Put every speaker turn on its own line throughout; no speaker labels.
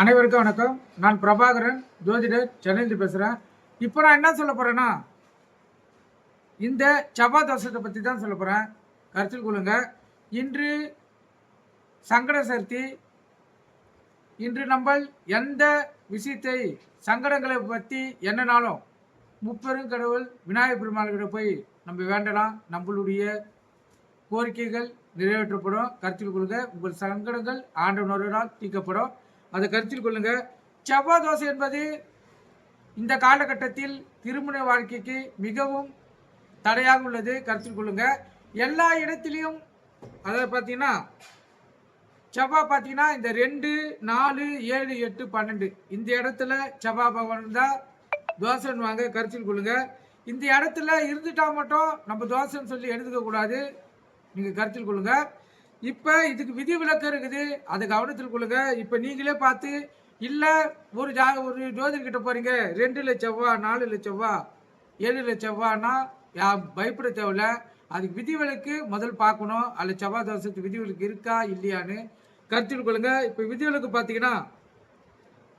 அனைவருக்கும் வணக்கம். நான் பிரபாகரன் ஜோதிடர் சென்னையிலிருந்து பேசுகிறேன் இப்போ நான் என்ன சொல்ல போகிறேன்னா இந்த செவ்வாய் தோஷத்தை பற்றி தான் சொல்ல போகிறேன் கருத்தில் கொள்ளுங்க. இன்று சங்கட சக்தி இன்று நம்ம எந்த விஷயத்தை சங்கடங்களை பற்றி என்னனாலும் முப்பெரும் கடவுள் விநாயகர் பெருமாள்கிட்ட போய் நம்ம வேண்டலாம். நம்மளுடைய கோரிக்கைகள் நிறைவேற்றப்படும். கருத்தில் கொள்ளுங்க. உங்கள் சங்கடங்கள் ஆண்டவனோரால் தீக்கப்படும் அதை கருத்தில் கொள்ளுங்க. செவ்வாய் தோசை என்பது இந்த காலகட்டத்தில் திருமண வாழ்க்கைக்கு மிகவும் தடையாக உள்ளது. கருத்தில் கொள்ளுங்க. எல்லா இடத்துலையும் அதை பார்த்தீங்கன்னா செவ்வாய் பார்த்தீங்கன்னா இந்த ரெண்டு நாலு ஏழு எட்டு பன்னெண்டு. இந்த இடத்துல செவ்வாய் பகவான் தான் தோசைன்னு வாங்க. கருத்தில் கொள்ளுங்க. இந்த இடத்துல இருந்துட்டா மட்டும் நம்ம தோசைன்னு சொல்லி எடுத்துக்க கூடாது நீங்கள் கருத்தில் கொள்ளுங்கள் இப்போ இதுக்கு விதி விலக்கு இருக்குது. அதை கவனத்தில் கொள்ளுங்க. இப்போ நீங்களே பார்த்து இல்லை ஒரு ஜா ஒரு ஜோதிடர்கிட்ட போகிறீங்க ரெண்டு லட்சவா நாலு லட்சவா ஏழு லட்சவானா யா பயப்பட தேவையில்ல. அதுக்கு விதி விலக்கு முதல் பார்க்கணும். அதில் செவ்வாய் தோசத்துக்கு விதி விலக்கு இருக்கா இல்லையான்னு கருத்தில் கொள்ளுங்க. இப்போ விதி விலக்கு பார்த்தீங்கன்னா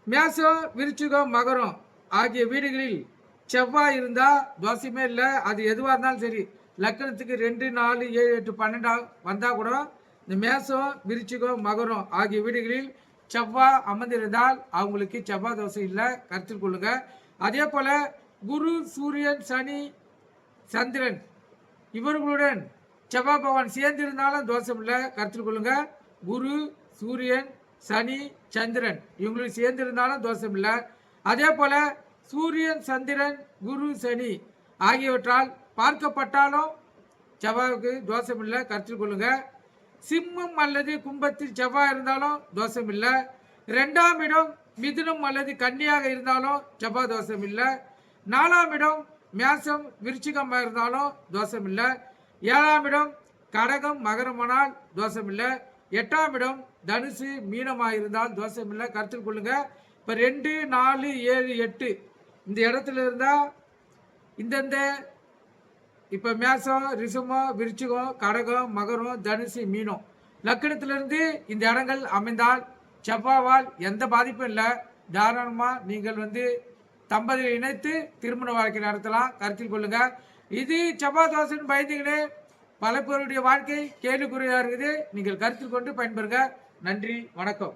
மேசம் விருச்சிகம் மகரம் ஆகிய வீடுகளில் செவ்வாய் இருந்தால் தோசையுமே இல்லை. அது எதுவாக இருந்தாலும் சரி. லக்கணத்துக்கு ரெண்டு நாலு ஏழு எட்டு பன்னெண்டாக வந்தால் கூட இந்த மேசம் விருச்சிகம் மகரம் ஆகிய வீடுகளில் செவ்வாய் அமர்ந்திருந்தால் அவங்களுக்கு செவ்வாய் தோசை இல்லை. கருத்தில் கொள்ளுங்க. அதே போல் குரு சூரியன் சனி சந்திரன் இவர்களுடன் செவ்வாய் பகவான் சேர்ந்திருந்தாலும் தோஷம் இல்லை. கருத்தில் கொள்ளுங்க. குரு சூரியன் சனி சந்திரன் இவங்களுக்கு சேர்ந்திருந்தாலும் தோஷம் இல்லை. அதே போல் சூரியன் சந்திரன் குரு சனி ஆகியவற்றால் பார்க்கப்பட்டாலும் செவ்வாய்க்கு தோஷம் இல்லை. கருத்தில் கொள்ளுங்கள் சிம்மம் அல்லது கும்பத்தில் செவ்வாய் இருந்தாலும் தோஷம் இல்லை ரெண்டாம் இடம் மிதுனம் அல்லது கன்னியாக இருந்தாலும் செவ்வாய் தோஷம் இல்லை நாலாம் இடம் மேசம் விருச்சிகமாக இருந்தாலும் தோஷம் இல்லை ஏழாம் இடம் கடகம் மகரமானால் தோஷம் இல்லை எட்டாம் இடம் தனுசு மீனமாக இருந்தால் தோஷம் இல்லை கருத்தில் கொள்ளுங்க. இப்போ ரெண்டு நாலு ஏழு எட்டு. இந்த இடத்துல இருந்தால் இந்தந்த இப்போ மேசம் ரிசுமம் விருச்சிகம் கடகம் மகரம் தனுசு மீனம் லக்கணத்திலிருந்து இந்த இடங்கள் அமைந்தால் செவ்வாவால் எந்த பாதிப்பும் இல்லை. தாராளமாக நீங்கள் வந்து தம்பதியை இணைத்து திருமண வாழ்க்கை நடத்தலாம். கருத்தில் கொள்ளுங்கள் இது செவ்வாய் தோசைன்னு பயந்துக்கினே பல பேருடைய வாழ்க்கை கேள்விக்குறியாக இருக்குது. நீங்கள் கருத்தில் கொண்டு பயன்பெறுங்க. நன்றி வணக்கம்.